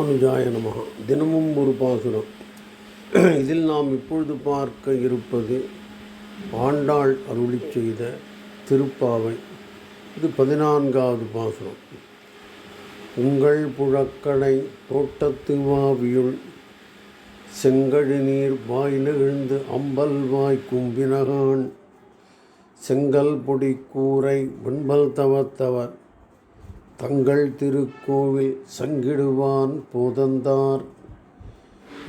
அனுஜாய நமகா. தினமும் ஒரு பாசுரம். இதில் நாம் இப்பொழுது பார்க்க இருப்பது ஆண்டாள் அருளி செய்த திருப்பாவை. இது பதினான்காவது பாசுரம். உங்கள் புழக்கடை தோட்டத்து வாவியுள் செங்கழு நீர் வாய் நெகிழ்ந்து அம்பல் வாய் கும்பினகான். செங்கல் பொடி கூரை வெண்பல் தவத்தவர் தங்கள் திருக்கோவில் சங்கிடுவான் போதந்தார்.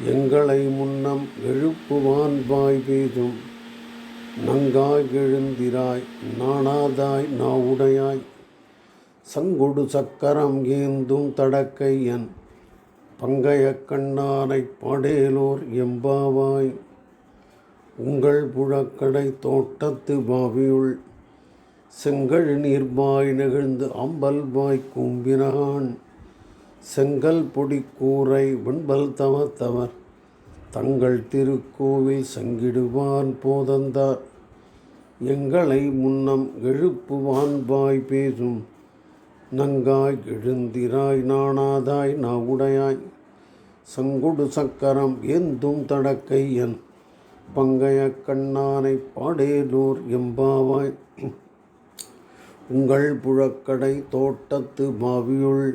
எங்களை முன்னம் எழுப்புவான் வாய் பெய்தும் நங்காய் எழுந்திராய் நாணாதாய் நாவுடையாய். சங்கொடு சக்கரம் ஏந்தும் தடக்கையன். பங்கைய கண்ணானை பாடேலோர் எம்பாவாய். உங்கள் புழக்கடை தோட்டத்து பாவியுள் செங்கல் நீர்பாய் நெகிழ்ந்து அம்பல் வாய் கும்பினகான் செங்கல் பொடி கூரை வெண்பல் தவத்தவர் தங்கள் திருக்கோவில் சங்கிடுவான் போதந்தார் எங்களை முன்னம் எழுப்புவான் வாய் பேசும். நங்காய் எழுந்திராய் நாணாதாய் நாவுடையாய். சங்குடு சக்கரம் ஏந்தும் தடக்கையன். பங்கைய கண்ணானை பாடேலூர் எம்பாவாய். உங்கள் புழக்கடை தோட்டத்து மாவியுள்.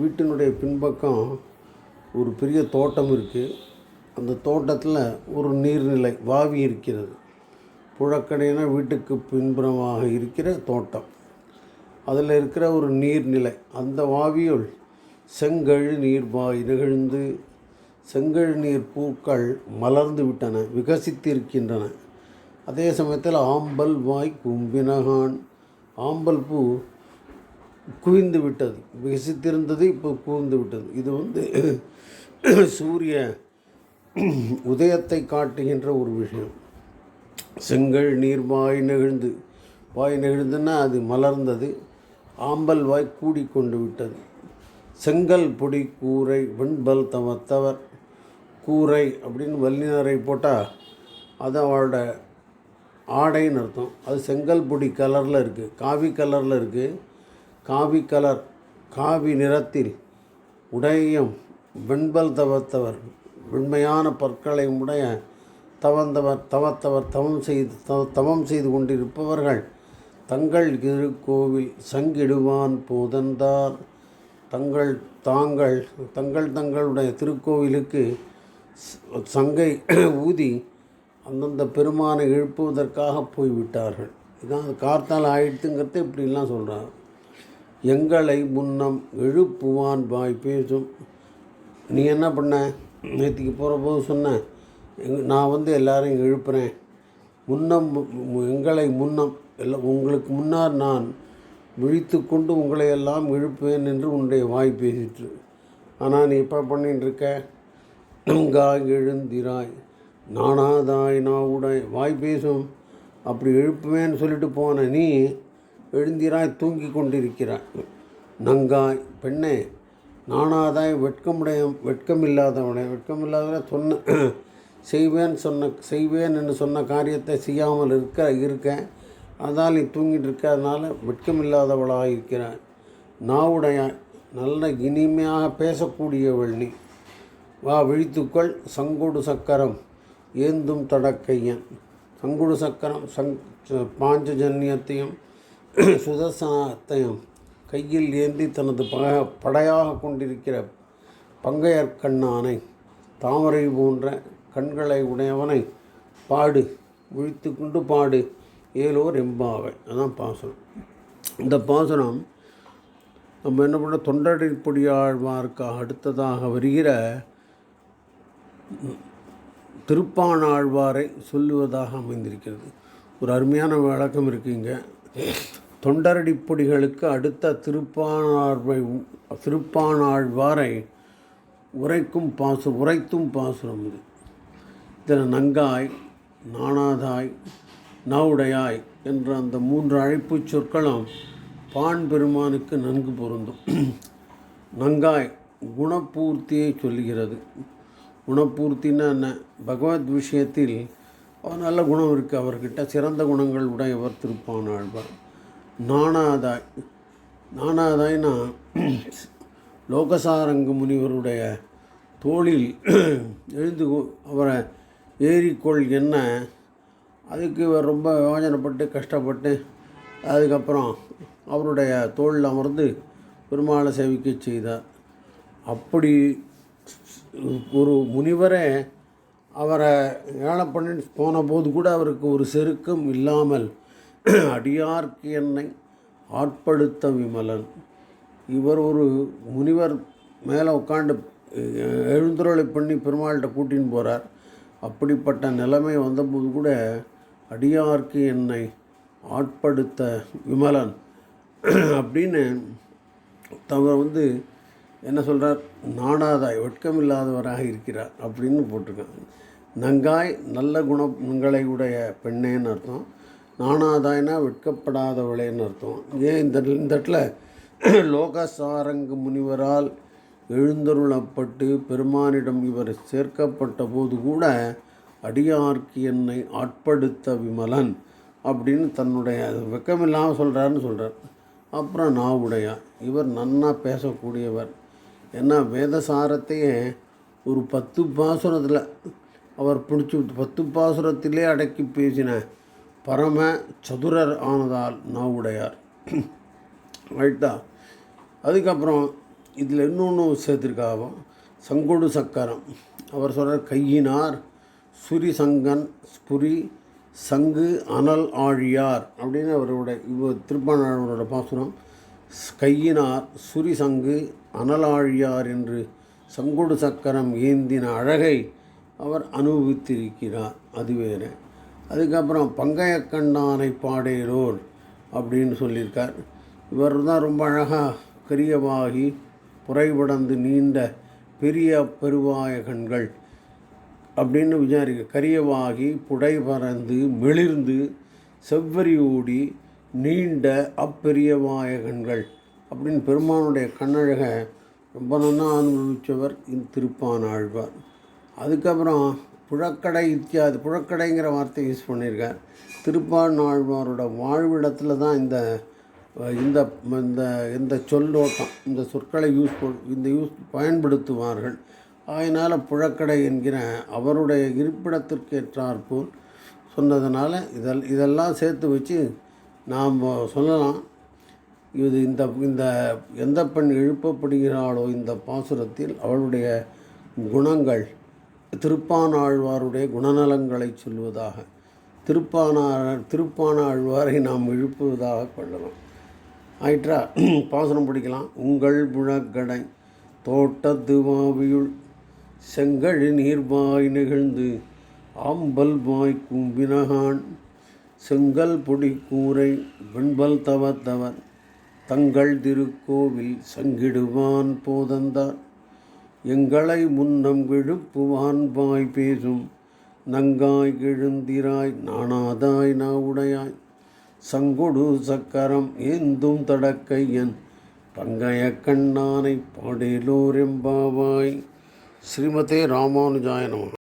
வீட்டினுடைய பின்பக்கம் ஒரு பெரிய தோட்டம் இருக்குது அந்த தோட்டத்தில் ஒரு நீர்நிலை வாவி இருக்கிறது. புழக்கடைனா வீட்டுக்கு பின்புறமாக இருக்கிற தோட்டம். அதில் இருக்கிற ஒரு நீர்நிலை அந்த வாவியுள் செங்கழு நீர்வாய் நிகழ்ந்து செங்கழு நீர் பூக்கள் மலர்ந்து விட்டன விகசித்திருக்கின்றன. அதே சமயத்தில் ஆம்பல் வாய் கும்பினகான். ஆம்பல் பூ குவிந்து விட்டது விகசித்திருந்தது இப்போ குவிந்து விட்டது. இது வந்து சூரிய உதயத்தை காட்டுகின்ற ஒரு விஷயம். செங்கல் நீர் வாய் நெகிழ்ந்து வாய் நெகிழ்ந்துன்னா அது மலர்ந்தது ஆம்பல் வாய் கூடிக்கொண்டு விட்டது. செங்கல் பொடி கூரை வெண்பல் தமத்தவர் கூரை அப்படின்னு வல்லினரை போட்டால் அது அவளோட ஆடைன்னு அர்த்தம். அது செங்கல் பொடி கலரில் இருக்குது காவி கலரில் இருக்குது காவி கலர் காவி நிறத்தில் உடையும் வெண்பல் தவத்தவர் வெண்மையான பற்களை உடைய தவந்தவர் தவத்தவர் தவம் செய்து தவ- தவம் செய்து கொண்டிருப்பவர்கள் தங்கள் திருக்கோவில் சங்கிடுவான் போதந்தார். தங்கள் தாங்கள் தங்கள் தங்களுடைய திருக்கோவிலுக்கு சங்கை ஊதி அந்தந்த பெருமானை எழுப்புவதற்காக போய்விட்டார்கள். இதான் கார்த்தால் ஆயிடுத்துங்கிறத இப்படிலாம் சொல்கிறார் எங்களை முன்னம் எழுப்புவான் வாய் பேசும். நீ என்ன பண்ண? நேற்றுக்கு போகிற போது சொன்ன நான் வந்து எல்லாரையும் எழுப்புறேன். முன்னம் எங்களை முன்னம் எல்லாம் உங்களுக்கு முன்னால் நான் விழித்து கொண்டு உங்களை எல்லாம் எழுப்புவேன் என்று உன்னுடைய வாய் பேசிற்று. ஆனால் நீ இப்போ பண்ணிட்டு இருக்க? எழுந்திராய். நானாதாய் நாவுடாய் வாய் பேசும். அப்படி எழுப்புவேன்னு சொல்லிட்டு போன நீ எழுந்திராய் தூங்கி கொண்டிருக்கிறாய். நங்காய் பெண்ணே நானாதாய் வெட்கமுடைய வெட்கமில்லாதவனே. வெட்கமில்லாதவனே சொன்ன செய்வேன் சொன்ன செய்வேன் என்று சொன்ன காரியத்தை செய்யாமல் இருக்க இருக்க. அதால் நீ தூங்கிட்டு இருக்கிறதுனால வெட்கமில்லாதவளாக இருக்கிறாய் நாவுடையாய் நல்ல இனிமையாக பேசக்கூடியவள் நீ. வா விழித்துக்கொள் சங்குடு சக்கரம். ஏந்தும் தடக்கையன். சங்குடு சக்கரம் சங் ச- பாஞ்சஜன்யத்தையும் சுதர்சனத்தையும் கையில் ஏந்தி தனது பக படையாக கொண்டிருக்கிற பங்கையற்கண்ணானை தாமரை போன்ற கண்களை உடையவனை பாடு விழித்து கொண்டு பாடு ஏலோர் எம்பாவை. அதான் பாசனம் இந்த பாசனம் நம்ம என்ன பண்ண தொண்டடிப்பொடியாழ்வாருக்கு அடுத்ததாக வருகிற திருப்பாணாழ்வாரை சொல்லுவதாக அமைந்திருக்கிறது. ஒரு அருமையான விளக்கம் இருக்குங்க தொண்டரடிப்பொடிகளுக்கு அடுத்த திருப்பாணாழ்வை திருப்பாணாழ்வாரை உரைக்கும் பாசு உரைத்தும் பாசுரம் இது. இதில் நங்காய் நாணாதாய் நவுடையாய் என்ற அந்த மூன்று அழைப்புச் சொற்களும் பான் பெருமானுக்கு நன்கு பொருந்தும். நங்காய் குணப்பூர்த்தியை சொல்லுகிறது. குணப்பூர்த்தின்னா என்ன? பகவத் விஷயத்தில் நல்ல குணம் இருக்குது அவர்கிட்ட சிறந்த குணங்கள் உடையவர் திருப்பானாழ்வார். நானாதாய் நானாதாய்னா லோகசாரங்க முனிவருடைய தோளில் எழுந்து அவரை ஏறிக்கொள் என்ன? அதுக்கு இவர் ரொம்ப யோஜனைப்பட்டு கஷ்டப்பட்டு அதுக்கப்புறம் அவருடைய தோளில் அமர்ந்து பெருமாளை சேவிக்க செய்தார். அப்படி ஒரு முனிவரே அவரை ஏழை பண்ணி போனபோது கூட அவருக்கு ஒரு செருக்கம் இல்லாமல் அடியார்க்கு என்னை ஆட்படுத்த விமலன். இவர் ஒரு முனிவர் மேலே உட்காந்து எழுந்துருளை பண்ணி பெருமாள்கிட்ட கூட்டின்னு போகிறார் அப்படிப்பட்ட நிலைமை வந்தபோது கூட அடியார்க்கு என்னை ஆட்படுத்த விமலன். அப்படின்னு தவிர வந்து என்ன சொல்கிறார் நாடாதாய் வெட்கமில்லாதவராக இருக்கிறார் அப்படின்னு போட்டிருக்காங்க. நங்காய் நல்ல குணங்களை உடைய பெண்ணேன்னு அர்த்தம். நாணாதாய்னா வெட்கப்படாதவளேன்னு அர்த்தம். ஏன் இந்த இந்த இடத்துல லோகசாரங்கு முனிவரால் எழுந்தருளப்பட்டு பெருமானிடம் இவர் சேர்க்கப்பட்ட போது கூட அடியார்க்கு என்னை ஆட்படுத்த விமலன் அப்படின்னு தன்னுடைய வெக்கமில்லாமல் சொல்கிறாருன்னு சொல்கிறார் அப்புறம் நாவுடையார். இவர் நன்னா பேசக்கூடியவர். ஏன்னா வேதசாரத்தையே ஒரு பத்து பாசுரத்தில் அவர் பிடிச்சி பத்து பாசுரத்திலே அடக்கி பேசின பரம சதுரர் ஆனதால் நாவுடையார். ரைட்டா அதுக்கப்புறம் இதில் இன்னொன்று சேர்த்துருக்காவும் சங்கொடு சக்கரம். அவர் சொல்கிறார் கையினார் சுரி சங்கன் ஸ்புரி சங்கு அனல் ஆழியார் அப்படின்னு அவரோட இவ திருப்பாணரோட பாசுரம். கையினார் சுரி சங்கு அனலாழியார் என்று சங்குடு சக்கரம் ஏந்தின அழகை அவர் அனுபவித்திருக்கிறார். அது வேறு. அதுக்கப்புறம் பங்கையக்கண்ணானை பாடேரோர் அப்படின்னு சொல்லியிருக்கார். இவர் தான் ரொம்ப அழகாக கரியவாகி புரைபடந்து நீண்ட பெரிய பெருவாய கண்கள் அப்படின்னு விசாரிக்க கரியவாகி புடை பறந்து மெளிர்ந்து செவ்வரியோடி நீண்ட அப்பெரியவாய கண்கள் அப்படின்னு பெருமானுடைய கண்ணழக ரொம்ப நன்னா அனுபவித்தவர் இந்த திருப்பானாழ்வார். அதுக்கப்புறம் புழக்கடை இத்தியாது புழக்கடைங்கிற வார்த்தை யூஸ் பண்ணியிருக்கார். திருப்பானாழ்வாரோட வாழ்விடத்தில் தான் இந்த இந்த இந்த இந்த சொல்லோட்டம் இந்த சொற்களை யூஸ் இந்த யூஸ் பயன்படுத்துவார்கள். அதனால் புழக்கடை என்கிற அவருடைய இருப்பிடத்திற்கு ஏற்றாற்போல் சொன்னதுனால இதெல் இதெல்லாம் சேர்த்து வச்சு நாம் சொல்லலாம் இது இந்த இந்த எந்த பெண் எழுப்பப்படுகிறாளோ இந்த பாசுரத்தில் அவளுடைய குணங்கள் திருப்பானாழ்வாருடைய குணநலங்களை சொல்வதாக திருப்பானார் திருப்பானாழ்வாரை நாம் எழுப்புவதாக கொள்ளலாம். ஆயிற்றா பாசனம் பிடிக்கலாம். உங்கள் புழக்கடை தோட்டத்து வாவியுள் செங்கழி நீர்வாய் நிகழ்ந்து ஆம்பல் வாய் கும்பினகான் செங்கல் பொடி கூரை வெண்பல் தவத்தவர் தங்கள் திருக்கோவில் சங்கிடுவான் போதந்தார் எங்களை முன்னம் விழுப்புவான் வாய் பேசும் நங்காய் எழுந்திராய் நாணாதாய் நாவுடையாய். சங்கொடு சக்கரம் ஏந்தும் தடக்கையன் பங்கைய கண்ணானை பாடேலோரெம்பாவாய். ஸ்ரீமதே ராமானுஜாயனமா